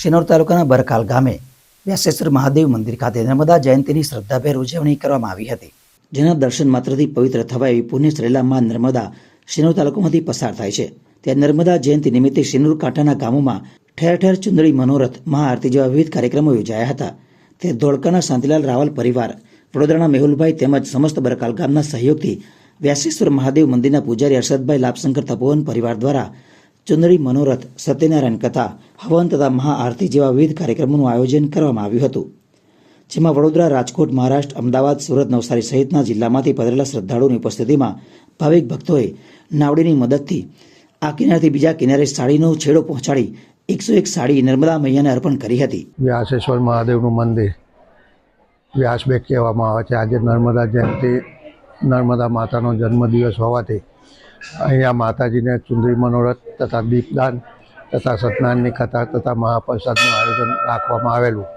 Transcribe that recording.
શિનોર તાલુકાના બરકાલ ગામે વ્યાસેશ્વર મહાદેવ મંદિર ખાતે નર્મદા જયંતિની શ્રદ્ધાભેર ઉજવણી કરવામાં આવી હતી, જેના દર્શન માત્રથી પવિત્ર થવા એવી પુણ્ય શ્રેલા માં નર્મદા શિનોર તાલુકામાંથી પસાર થાય છે. ત્યાં નર્મદા જયંતિ નિમિત્તે શિનોર કાંઠાના ગામોમાં ઠેર ઠેર ચુંદડી મનોરથ મહાઆરતી જેવા વિવિધ કાર્યક્રમો યોજાયા હતા. તે ધોળકાના શાંતિલાલ રાવલ પરિવાર, વડોદરાના મેહુલભાઈ તેમજ સમસ્ત બરકાલ ગામના સહયોગથી વ્યાસેશ્વર મહાદેવ મંદિરના પૂજારી હર્ષદભાઈ લાભશંકર તપોવન પરિવાર દ્વારા ચુંદડી, મનોરથ, સત્યનારાયણ કથા, હવન તથા મહાઆરતી જેવા વિવિધ કાર્યક્રમોનું આયોજન કરવામાં આવ્યું હતું. જેમાં વડોદરા, રાજકોટ, મહારાષ્ટ્ર, અમદાવાદ, સુરત, નવસારી સહિતના જિલ્લામાંથી પધરેલા શ્રદ્ધાળુઓની ઉપસ્થિતિમાં ભાવિક ભક્તોએ નાવડીની મદદથી આ કિનારેથી બીજા કિનારે સાડીનો છેડો પહોંચાડી એકસો એક સાડી નર્મદા મૈયાને અર્પણ કરી હતી. વ્યાસેશ્વર મહાદેવનું મંદિર. વ્યાસબેગ કહેવામાં આવે છે. આજે નર્મદા જયંતિ, નર્મદા માતાનો જન્મદિવસ હોવાથી અહીંયા માતાજીને ચુંદરી મનોરથ તથા દીપદાન તથા સત્યનારાયણની કથા તથા મહાપ્રસાદનું આયોજન રાખવામાં આવેલું.